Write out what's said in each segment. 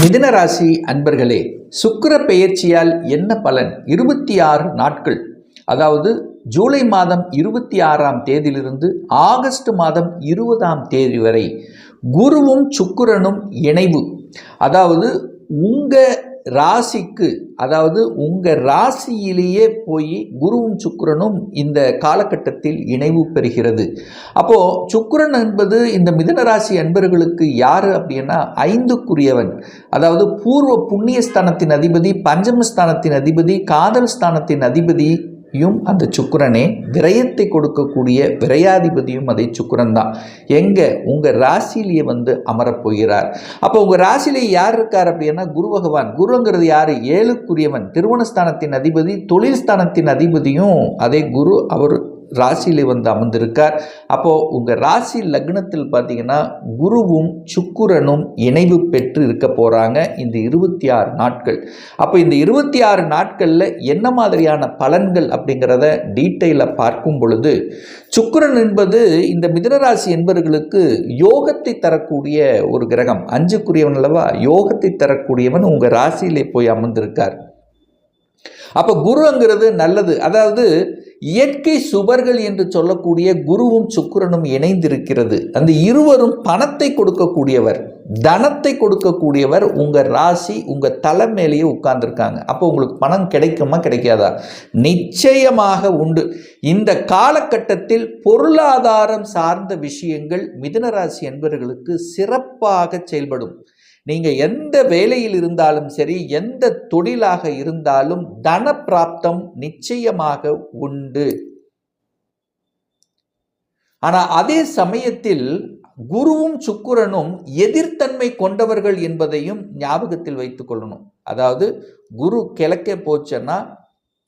மிதுன ராசி அன்பர்களே சுக்கிர பெயர்ச்சியால் என்ன பலன்? இருபத்தி ஆறு நாட்கள். அதாவது ஜூலை மாதம் இருபத்தி ஆறாம் தேதியிலிருந்து ஆகஸ்ட் மாதம் இருபதாம் தேதி வரை குருவும் சுக்கிரனும் இணைவு. அதாவது உங்கள் ராசிக்கு அதாவது உங்கள் ராசியிலேயே போய் குருவும் சுக்கிரனும் இந்த காலகட்டத்தில் இணைவு பெறுகிறது. அப்போது சுக்கரன் என்பது இந்த மிதன ராசி அன்பர்களுக்கு யார் அப்படின்னா ஐந்துக்குரியவன். அதாவது பூர்வ புண்ணிய ஸ்தானத்தின் அதிபதி பஞ்சமஸ்தானத்தின் அதிபதி காதல் ஸ்தானத்தின் அதிபதி யும் அந்த சுக்கிரனே விரயத்தை கொடுக்கக்கூடிய விரையாதிபதியும் அதை சுக்கரன் தான் எங்கே? உங்கள் ராசிலேயே வந்து அமரப்போகிறார். அப்போ உங்கள் ராசியிலே யார் இருக்கார் அப்படின்னா குரு பகவான். குருங்கிறது யார்? ஏழுக்குரியவன். திருவணஸ்தானத்தின் அதிபதி தொழில் ஸ்தானத்தின் அதிபதியும் அதே குரு அவர் ராசியிலே வந்து அமர்ந்திருக்கார். அப்போது உங்கள் ராசி லக்னத்தில் பார்த்தீங்கன்னா குருவும் சுக்குரனும் இணைவு பெற்று இருக்க போகிறாங்க இந்த இருபத்தி ஆறு நாட்கள். அப்போ இந்த இருபத்தி ஆறு நாட்களில் என்ன மாதிரியான பலன்கள் அப்படிங்கிறத டீட்டெயிலாக பார்க்கும் பொழுது சுக்கிரன் என்பது இந்த மிதனராசி என்பவர்களுக்கு யோகத்தை தரக்கூடிய ஒரு கிரகம். அஞ்சுக்குரியவன் அல்லவா? யோகத்தை தரக்கூடியவன் உங்கள் ராசியிலே போய் அமர்ந்திருக்கார். அப்போ குருங்கிறது நல்லது. அதாவது இயற்கை சுபர்கள் என்று சொல்லக்கூடிய குருவும் சுக்கிரனும் இணைந்திருக்கிறது. அந்த இருவரும் பணத்தை கொடுக்கக்கூடியவர். தனத்தை கொடுக்கக்கூடியவர். உங்கள் ராசி உங்கள் தலை மேலேயே உட்கார்ந்துருக்காங்க. அப்போ உங்களுக்கு பணம் கிடைக்குமா கிடைக்காதா? நிச்சயமாக உண்டு. இந்த காலகட்டத்தில் பொருளாதாரம் சார்ந்த விஷயங்கள் மிதனராசி என்பவர்களுக்கு சிறப்பாக செயல்படும். நீங்கள் எந்த வேலையில் இருந்தாலும் சரி எந்த தொழிலாக இருந்தாலும் தன பிராப்தம் நிச்சயமாக உண்டு. ஆனால் அதே சமயத்தில் குருவும் சுக்கிரனும் எதிர்த்தன்மை கொண்டவர்கள் என்பதையும் ஞாபகத்தில் வைத்துக் கொள்ளணும். அதாவது குரு கிழக்கே போச்சுன்னா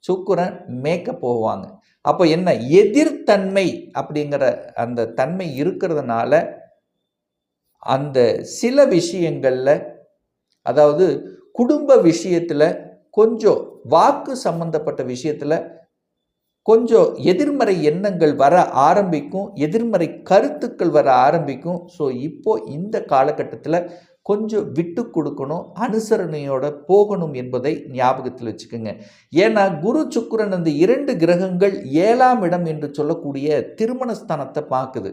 சுக்கிரன் மேக்க போவாங்க. அப்போ என்ன? எதிர்த்தன்மை அப்படிங்கிற அந்த தன்மை இருக்கிறதுனால அந்த சில விஷயங்களில் அதாவது குடும்ப விஷயத்தில் கொஞ்சம் வாக்கு சம்பந்தப்பட்ட விஷயத்தில் கொஞ்சம் எதிர்மறை எண்ணங்கள் வர ஆரம்பிக்கும் எதிர்மறை கருத்துக்கள் வர ஆரம்பிக்கும். ஸோ இப்போ இந்த காலகட்டத்தில் கொஞ்சம் விட்டு கொடுக்கணும் அனுசரணையோட போகணும் என்பதை ஞாபகத்தில் வச்சுக்கோங்க. ஏன்னா குரு சுக்குரன் அந்த இரண்டு கிரகங்கள் ஏழாம் இடம் என்று சொல்லக்கூடிய திருமணஸ்தானத்தை பார்க்குது.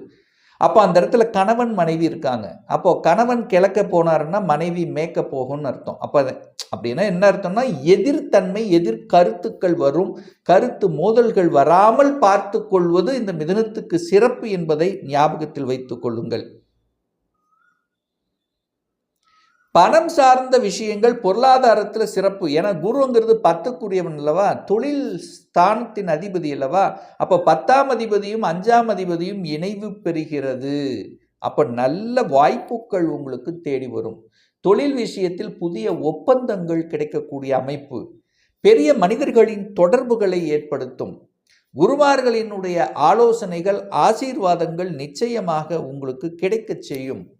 அப்போ அந்த இடத்துல கணவன் மனைவி இருக்காங்க. அப்போது கணவன் கிழக்க போனாருன்னா மனைவி மேக்க போகும்னு அர்த்தம். அப்போ அப்படின்னா என்ன அர்த்தம்னா எதிர்த்தன்மை எதிர் கருத்துக்கள் வரும். கருத்து மோதல்கள் வராமல் பார்த்து கொள்வது இந்த மிதனத்துக்கு சிறப்பு என்பதை ஞாபகத்தில் வைத்துக் கொள்ளுங்கள். பணம் சார்ந்த விஷயங்கள் பொருளாதாரத்தில் சிறப்பு. ஏன்னா குருங்கிறது பத்துக்குரியவன் அல்லவா? தொழில் ஸ்தானத்தின் அதிபதி அல்லவா? அப்போ பத்தாம் அதிபதியும் அஞ்சாம் அதிபதியும் இணைவு பெறுகிறது. அப்போ நல்ல வாய்ப்புகள் உங்களுக்கு தேடி வரும். தொழில் விஷயத்தில் புதிய ஒப்பந்தங்கள் கிடைக்கக்கூடிய அமைப்பு. பெரிய மனிதர்களின் தொடர்புகளை ஏற்படுத்தும். குருமார்களினுடைய ஆலோசனைகள் ஆசீர்வாதங்கள் நிச்சயமாக உங்களுக்கு கிடைக்கச் செய்யும்.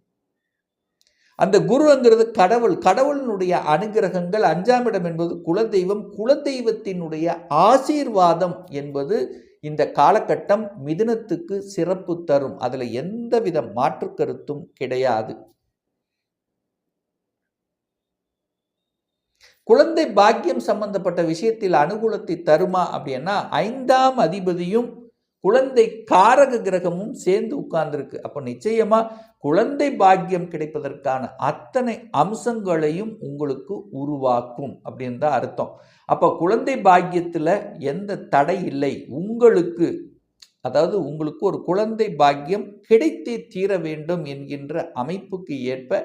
அந்த குருங்கிறது கடவுள். கடவுளினுடைய அனுகிரகங்கள் அஞ்சாம் இடம் என்பது குலதெய்வம். குலதெய்வத்தினுடைய ஆசீர்வாதம் என்பது இந்த காலகட்டம் மிதுனத்துக்கு சிறப்பு தரும். அதில் எந்தவித மாற்று கருத்தும் கிடையாது. குழந்தை பாக்கியம் சம்பந்தப்பட்ட விஷயத்தில் அனுகூலத்தை தருமா அப்படின்னா ஐந்தாம் அதிபதியும் குழந்தை காரக கிரகமும் சேர்ந்து உட்கார்ந்துருக்கு. அப்போ நிச்சயமாக குழந்தை பாக்கியம் கிடைப்பதற்கான அத்தனை அம்சங்களையும் உங்களுக்கு உருவாக்கும் அப்படின்னு தான் அர்த்தம். அப்போ குழந்தை பாக்கியத்தில் எந்த தடை இல்லை. உங்களுக்கு அதாவது உங்களுக்கு ஒரு குழந்தை பாக்கியம் கிடைத்தே தீர வேண்டும் என்கின்ற அமைப்புக்கு ஏற்ப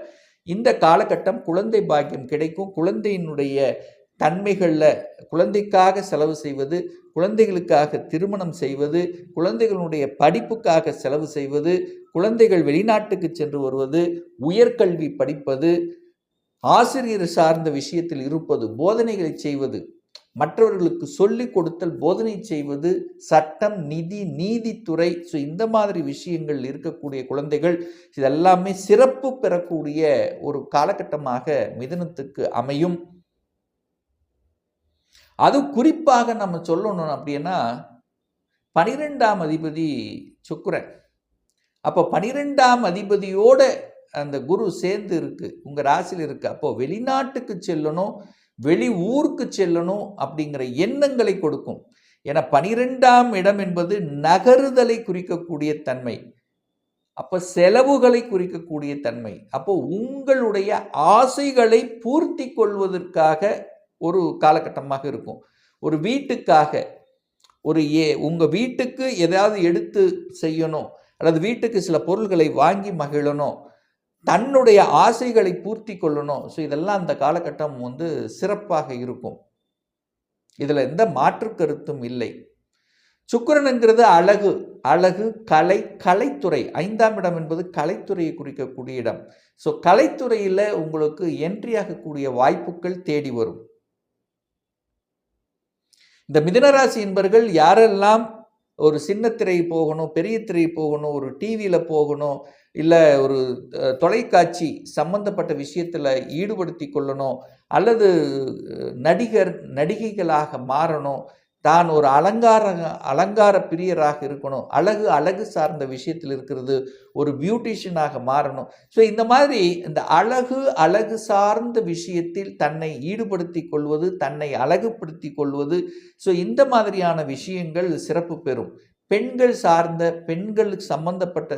இந்த காலகட்டம் குழந்தை பாக்கியம் கிடைக்கும். குழந்தையினுடைய தன்மைகளில் குழந்தைக்காக செலவு செய்வது குழந்தைகளுக்காக திருமணம் செய்வது குழந்தைகளுடைய படிப்புக்காக செலவு செய்வது குழந்தைகள் வெளிநாட்டுக்கு சென்று வருவது உயர்கல்வி படிப்பது ஆசிரியர் சார்ந்த விஷயத்தில் இருப்பது போதனைகளை செய்வது மற்றவர்களுக்கு சொல்லிக் கொடுத்தல் போதனை செய்வது சட்டம் நிதி நீதித்துறை ஸோ இந்த மாதிரி விஷயங்கள் இருக்கக்கூடிய குழந்தைகள் இதெல்லாமே சிறப்பு பெறக்கூடிய ஒரு காலகட்டமாக மிதனத்துக்கு அமையும். அது குறிப்பாக நம்ம சொல்லணும் அப்படின்னா பனிரெண்டாம் அதிபதி சுக்கிரன். அப்போ பனிரெண்டாம் அதிபதியோட அந்த குரு சேர்ந்து இருக்கு. உங்கள் ராசியில் இருக்கு. அப்போது வெளிநாட்டுக்கு செல்லணும் வெளி ஊருக்கு செல்லணும் அப்படிங்கிற எண்ணங்களை கொடுக்கும். ஏன்னா பனிரெண்டாம் இடம் என்பது நகருதலை குறிக்கக்கூடிய தன்மை. அப்போ செலவுகளை குறிக்கக்கூடிய தன்மை. அப்போ உங்களுடைய ஆசைகளை பூர்த்தி கொள்வதற்காக ஒரு காலகட்டமாக இருக்கும். ஒரு வீட்டுக்காக ஒரு ஏ உங்கள் வீட்டுக்கு எதாவது எடுத்து செய்யணும் அல்லது வீட்டுக்கு சில பொருள்களை வாங்கி மகிழணும் தன்னுடைய ஆசைகளை பூர்த்தி கொள்ளணும். ஸோ இதெல்லாம் அந்த காலகட்டம் வந்து சிறப்பாக இருக்கும். இதில் எந்த மாற்று கருத்தும் இல்லை. சுக்கரனுங்கிறது அழகு அழகு கலை கலைத்துறை. ஐந்தாம் இடம் என்பது கலைத்துறையை குறிக்கக்கூடிய இடம். ஸோ கலைத்துறையில் உங்களுக்கு என்ட்ரி ஆகக்கூடிய வாய்ப்புகள் தேடி வரும். இந்த மிதனராசி என்பர்கள் யாரெல்லாம் ஒரு சின்ன திரை போகணும் பெரிய திரை போகணும் ஒரு டிவியில் போகணும் இல்லை ஒரு தொலைக்காட்சி சம்பந்தப்பட்ட விஷயத்தில் ஈடுபடுத்தி கொள்ளணும் அல்லது நடிகர் நடிகைகளாக மாறணும் தான் ஒரு அலங்கார அலங்கார பிரியராக இருக்கணும். அழகு அழகு சார்ந்த விஷயத்தில் இருக்கிறது ஒரு பியூட்டிஷியனாக மாறணும். ஸோ இந்த மாதிரி இந்த அழகு அழகு சார்ந்த விஷயத்தில் தன்னை ஈடுபடுத்தி கொள்வது தன்னை அழகுபடுத்தி கொள்வது ஸோ இந்த மாதிரியான விஷயங்கள் சிறப்பு பெறும். பெண்கள் சார்ந்த பெண்களுக்கு சம்பந்தப்பட்ட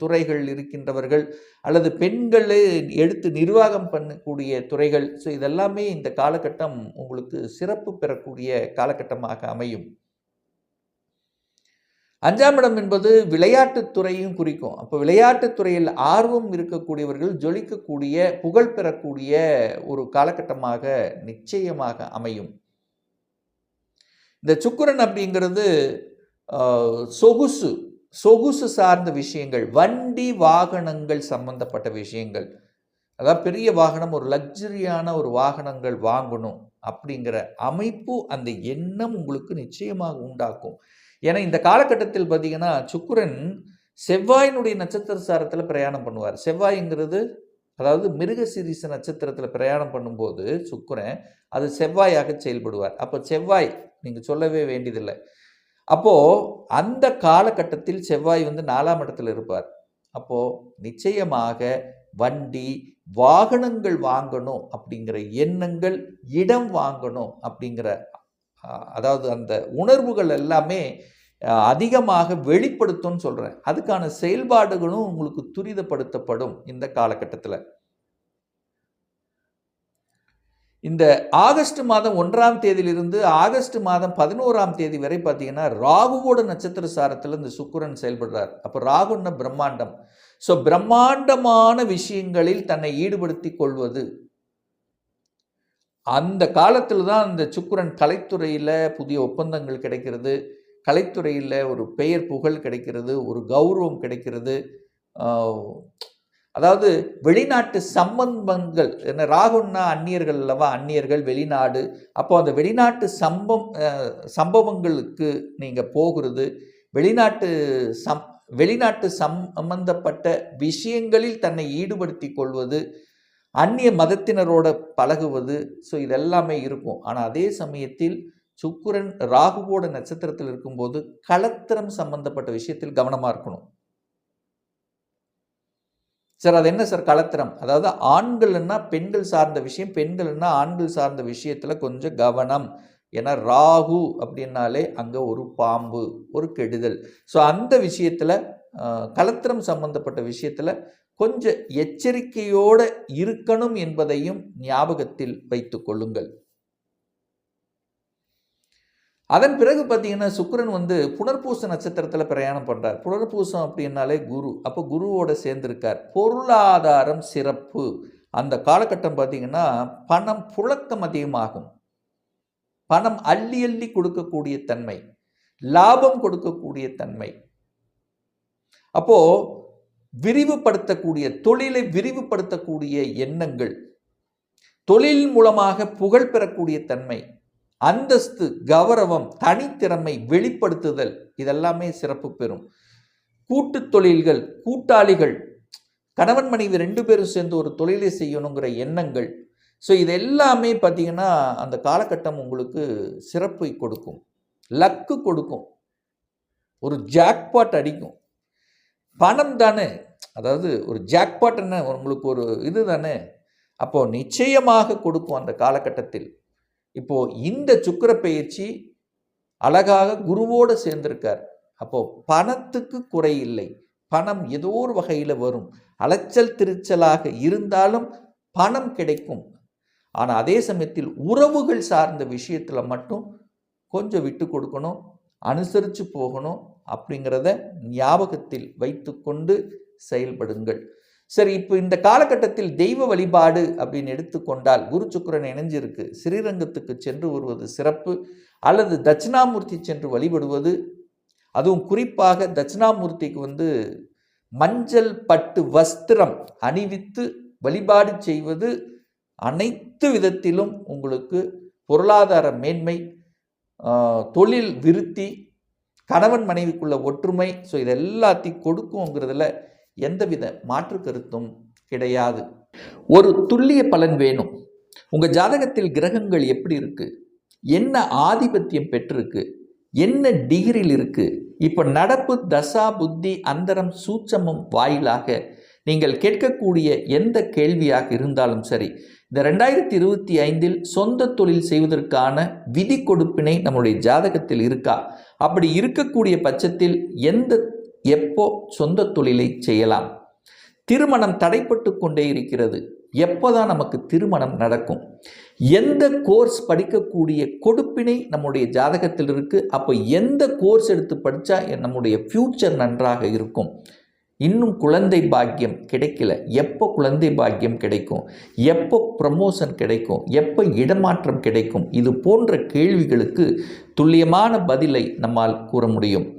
துறைகள் இருக்கின்றவர்கள் அல்லது பெண்களை எடுத்து நிர்வாகம் பண்ணக்கூடிய துறைகள். ஸோ இதெல்லாமே இந்த காலகட்டம் உங்களுக்கு சிறப்பு பெறக்கூடிய காலகட்டமாக அமையும். அஞ்சாம் இடம் என்பது விளையாட்டுத்துறையும் குறிக்கும். அப்போ விளையாட்டுத்துறையில் ஆர்வம் இருக்கக்கூடியவர்கள் ஜொலிக்கக்கூடிய புகழ் பெறக்கூடிய ஒரு காலகட்டமாக நிச்சயமாக அமையும். இந்த சுக்கிரன் அப்படிங்கிறது சொகுசு. சொகுசு சார்ந்த விஷயங்கள் வண்டி வாகனங்கள் சம்பந்தப்பட்ட விஷயங்கள். அதாவது பெரிய வாகனம் ஒரு லக்ஸரியான ஒரு வாகனங்கள் வாங்கணும் அப்படிங்கிற அமைப்பு அந்த எண்ணம் உங்களுக்கு நிச்சயமாக உண்டாக்கும். ஏன்னா இந்த காலகட்டத்தில் பார்த்தீங்கன்னா சுக்குரன் செவ்வாயினுடைய நட்சத்திர சாரத்தில் பிரயாணம் பண்ணுவார். செவ்வாய்ங்கிறது அதாவது மிருகசிரீச நட்சத்திரத்தில் பிரயாணம் பண்ணும்போது சுக்குரன் அது செவ்வாயாக செயல்படுவார். அப்போ செவ்வாய் நீங்கள் சொல்லவே வேண்டியதில்லை. அப்போது அந்த காலகட்டத்தில் செவ்வாய் வந்து நாலாம் இடத்துல இருப்பார். அப்போது நிச்சயமாக வண்டி வாகனங்கள் வாங்கணும் அப்படிங்கிற எண்ணங்கள் இடம் வாங்கணும் அப்படிங்கிற அதாவது அந்த உணர்வுகள் எல்லாமே அதிகமாக வெளிப்படுத்தும்னு சொல்கிறேன் அதுக்கான செயல்பாடுகளும் உங்களுக்கு துரிதப்படுத்தப்படும் இந்த காலகட்டத்தில். இந்த ஆகஸ்ட் மாதம் ஒன்றாம் தேதியிலிருந்து ஆகஸ்ட் மாதம் பதினோராம் தேதி வரை பார்த்தீங்கன்னா ராகுவோட நட்சத்திர சாரத்தில் இந்த சுக்கரன் செயல்படுறார். அப்போ ராகுன்ன பிரம்மாண்டம். ஸோ பிரம்மாண்டமான விஷயங்களில் தன்னை ஈடுபடுத்தி கொள்வது. அந்த காலத்தில் தான் இந்த சுக்குரன் கலைத்துறையில் புதிய ஒப்பந்தங்கள் கிடைக்கிறது. கலைத்துறையில் ஒரு பெயர் புகழ் கிடைக்கிறது ஒரு கௌரவம் கிடைக்கிறது. அதாவது வெளிநாட்டு சம்பந்தங்கள் என்ன ராகுன்னா அந்நியர்கள் அல்லவா? அந்நியர்கள் வெளிநாடு. அப்போ அந்த வெளிநாட்டு சம்பம் சம்பவங்களுக்கு நீங்கள் போகிறது வெளிநாட்டு சம் வெளிநாட்டு சம்பந்தப்பட்ட விஷயங்களில் தன்னை ஈடுபடுத்தி கொள்வது அந்நிய மதத்தினரோட பழகுவது ஸோ இதெல்லாமே இருக்கும். ஆனால் அதே சமயத்தில் சுக்கிரன் ராகுவோட நட்சத்திரத்தில் இருக்கும்போது கலத்திரம் சம்பந்தப்பட்ட விஷயத்தில் கவனமாக இருக்கணும். சார் அது என்ன சார் களத்திரம் அதாவது ஆண்கள்னா பெண்கள் சார்ந்த விஷயம் பெண்கள்னா ஆண்கள் சார்ந்த விஷயத்தில் கொஞ்சம் கவனம். ஏன்னா ராகு அப்படின்னாலே அங்கே ஒரு பாம்பு ஒரு கெடுதல். ஸோ அந்த விஷயத்தில் களத்திரம் சம்பந்தப்பட்ட விஷயத்தில் கொஞ்சம் எச்சரிக்கையோடு இருக்கணும் என்பதையும் ஞாபகத்தில் வைத்து கொள்ளுங்கள். அதன் பிறகு பார்த்தீங்கன்னா சுக்கிரன் வந்து புனர்பூச நட்சத்திரத்தில் பிரயாணம் பண்ணுறார் புனர்பூசம் அப்படின்னாலே குரு. அப்போ குருவோட சேர்ந்திருக்கார். பொருளாதாரம் சிறப்பு. அந்த காலகட்டம் பார்த்தீங்கன்னா பணம் புழக்கம் அதிகமாகும். பணம் அள்ளி அள்ளி கொடுக்கக்கூடிய தன்மை. லாபம் கொடுக்கக்கூடிய தன்மை. அப்போ விரிவுபடுத்தக்கூடிய தொழிலை விரிவுபடுத்தக்கூடிய எண்ணங்கள். தொழில் மூலமாக புகழ் பெறக்கூடிய தன்மை. அந்தஸ்து கௌரவம் தனித்திறமை வெளிப்படுத்துதல் இதெல்லாமே சிறப்பு பெறும். கூட்டு தொழில்கள் கூட்டாளிகள் கணவன் மனைவி ரெண்டு பேரும் சேர்ந்து ஒரு தொழிலை செய்யணுங்கிற எண்ணங்கள். ஸோ இது எல்லாமே பார்த்தீங்கன்னா அந்த காலகட்டம் உங்களுக்கு சிறப்பை கொடுக்கும். லக்கு கொடுக்கும். ஒரு ஜாக்பாட் அடிக்கும். பணம் தானே? அதாவது ஒரு ஜாக்பாட்னு உங்களுக்கு ஒரு இது தானே? அப்போது நிச்சயமாக கொடுக்கும் அந்த காலகட்டத்தில். இப்போது இந்த சுக்கிர பயிற்சி அழகாக குருவோடு சேர்ந்திருக்கார். அப்போது பணத்துக்கு குறை இல்லை. பணம் ஏதோ ஒரு வகையில் வரும். அலைச்சல் திருச்சலாக இருந்தாலும் பணம் கிடைக்கும். ஆனால் அதே சமயத்தில் உறவுகள் சார்ந்த விஷயத்தில் மட்டும் கொஞ்சம் விட்டு கொடுக்கணும் அனுசரித்து போகணும் அப்படிங்கிறத ஞாபகத்தில் வைத்துக்கொண்டு செயல்படுங்கள். சரி இப்போ இந்த காலகட்டத்தில் தெய்வ வழிபாடு அப்படின்னு எடுத்துக்கொண்டால் குரு சுக்கிரன் இணைஞ்சிருக்கு. ஸ்ரீரங்கத்துக்கு சென்று வருவது சிறப்பு. அல்லது தட்சிணாமூர்த்தி சென்று வழிபடுவது. அதுவும் குறிப்பாக தட்சிணாமூர்த்திக்கு வந்து மஞ்சள் பட்டு வஸ்திரம் அணிவித்து வழிபாடு செய்வது அனைத்து விதத்திலும் உங்களுக்கு பொருளாதார மேன்மை தொழில் விருத்தி கணவன் மனைவிக்குள்ள ஒற்றுமை. ஸோ இது எல்லாத்தையும் கொடுக்குங்கிறதுல எந்தவித மாற்று கருத்தும் கிடையாது. ஒரு துல்லிய பலன் வேணும். உங்கள் ஜாதகத்தில் கிரகங்கள் எப்படி இருக்குது என்ன ஆதிபத்தியம் பெற்றிருக்கு? என்ன டிகிரியில் இருக்குது இப்போ நடப்பு தசா புத்தி அந்தரம் சூட்சமும் வாயிலாக நீங்கள் கேட்கக்கூடிய எந்த கேள்வியாக இருந்தாலும் சரி இந்த ரெண்டாயிரத்தி இருபத்தி ஐந்தில் சொந்த தொழில் செய்வதற்கான விதி கொடுப்பினை நம்முடைய ஜாதகத்தில் இருக்கா? அப்படி இருக்கக்கூடிய பட்சத்தில் எந்த எப்போ சொந்த தொழிலை செய்யலாம்? திருமணம் தடைப்பட்டு கொண்டே இருக்கிறது. எப்போதான் நமக்கு திருமணம் நடக்கும்? எந்த கோர்ஸ் படிக்கக்கூடிய கொடுப்பினை நம்முடைய ஜாதகத்தில் இருக்குது அப்போ எந்த கோர்ஸ் எடுத்து படித்தா நம்முடைய ஃப்யூச்சர் நன்றாக இருக்கும்? இன்னும் குழந்தை பாக்கியம் கிடைக்கல. எப்போ குழந்தை பாக்கியம் கிடைக்கும்? எப்போ ப்ரமோஷன் கிடைக்கும்? எப்போ இடமாற்றம் கிடைக்கும்? இது போன்ற கேள்விகளுக்கு துல்லியமான பதிலை நம்மால் கூற முடியும்.